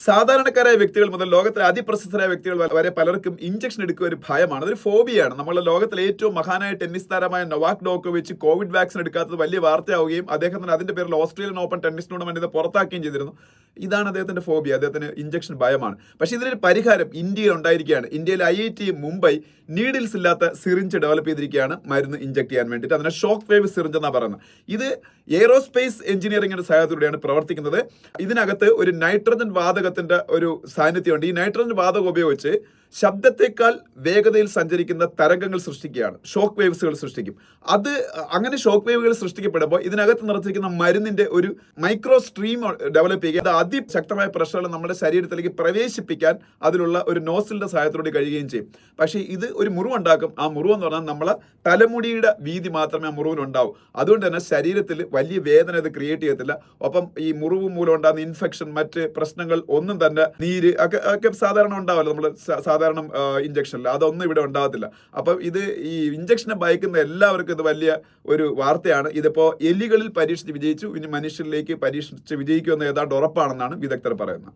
സാധാരണക്കാരായ വ്യക്തികൾ മുതൽ ലോകത്തിലെ അതിപ്രശസ്തരായ വ്യക്തികൾ വരെ പലർക്കും ഇഞ്ചക്ഷൻ എടുക്കുക ഒരു ഭയമാണ്. അതൊരു ഫോബിയാണ് നമ്മളെ ലോകത്തിലെ ഏറ്റവും മഹാനായ ടെന്നീസ് താരമായ നൊവാക് ഡോക്കോവിച്ച് കോവിഡ് വാക്സിൻ എടുക്കാത്തത് വലിയ വാർത്തയാവുകയും അദ്ദേഹത്തിന് അതിന്റെ പേരിൽ ഓസ്ട്രേലിയൻ ഓപ്പൺ ടെന്നീസ് ടൂർണമെന്റ് ഇത് പുറത്താക്കുകയും ചെയ്തിരുന്നു. ഇതാണ് അദ്ദേഹത്തിന്റെ ഫോബിയ അദ്ദേഹത്തിന് ഇഞ്ചക്ഷൻ ഭയമാണ്. പക്ഷേ ഇതിനൊരു പരിഹാരം ഇന്ത്യയിൽ ഉണ്ടായിരിക്കുകയാണ്. ഇന്ത്യയിലെ I I T Mumbai needles ഇല്ലാത്ത സിറിഞ്ച് ഡെവലപ്പ് ചെയ്തിരിക്കുകയാണ്. മരുന്ന് ഇഞ്ചക്ട് ചെയ്യാൻ വേണ്ടിയിട്ട്. അതിനെ ഷോക്ക് വേവ് സിറിഞ്ച് എന്നാണ് പറയുന്നത്. ഇത് എയ്റോസ്പേസ് എഞ്ചിനീയറിംഗിന്റെ സഹായത്തിലൂടെയാണ് പ്രവർത്തിക്കുന്നത്. ഇതിനകത്ത് ഒരു നൈട്രജൻ വാതകത്തിന്റെ ഒരു സാന്നിധ്യമുണ്ട്. ഈ നൈട്രജൻ വാതകം ഉപയോഗിച്ച് ശബ്ദത്തെക്കാൾ വേഗതയിൽ സഞ്ചരിക്കുന്ന തരംഗങ്ങൾ സൃഷ്ടിക്കുകയാണ്. ഷോക്ക് വേവ്സുകൾ സൃഷ്ടിക്കും. അത് അങ്ങനെ ഷോക്ക് വേവുകൾ സൃഷ്ടിക്കപ്പെടുമ്പോൾ ഇതിനകത്ത് നിറച്ചിരിക്കുന്ന മരുന്നിന്റെ ഒരു മൈക്രോ സ്ട്രീം ഡെവലപ്പ് ചെയ്യുക അത് അതിശക്തമായ പ്രഷറുകൾ നമ്മുടെ ശരീരത്തിലേക്ക് പ്രവേശിപ്പിക്കാൻ അതിലുള്ള ഒരു നോസിലിന്റെ സഹായത്തോടെ കഴിയുകയും ചെയ്യും. പക്ഷേ ഇത് ഒരു മുറിവുണ്ടാക്കും. ആ മുറിവ് എന്ന് പറഞ്ഞാൽ നമ്മളെ തലമുടിയുടെ വീതി മാത്രമേ ആ മുറിവിനുണ്ടാവൂ അതുകൊണ്ട് തന്നെ ശരീരത്തിൽ വലിയ വേദന ഇത് ക്രിയേറ്റ് ചെയ്യത്തില്ല. ഒപ്പം ഈ മുറിവ് മൂലം ഉണ്ടാകുന്ന ഇൻഫെക്ഷൻ മറ്റ് പ്രശ്നങ്ങൾ ഒന്നും തന്നെ നീര് ഒക്കെ ഒക്കെ സാധാരണ ഉണ്ടാവല്ലോ. നമ്മൾ സാധാരണ ഇഞ്ചക്ഷനിൽ അതൊന്നും ഇവിടെ ഉണ്ടാകത്തില്ല. അപ്പം ഇത് ഈ ഇഞ്ചക്ഷനെ ഭയക്കുന്ന എല്ലാവർക്കും ഇത് വലിയ ഒരു വാർത്തയാണ്. ഇതിപ്പോൾ എലികളിൽ പരീക്ഷിച്ച് വിജയിച്ചു. ഇനി മനുഷ്യരിലേക്ക് പരീക്ഷിച്ച് വിജയിക്കുമെന്ന് ഏതാണ്ട് ഉറപ്പാണെന്നാണ് വിദഗ്ധർ പറയുന്നത്.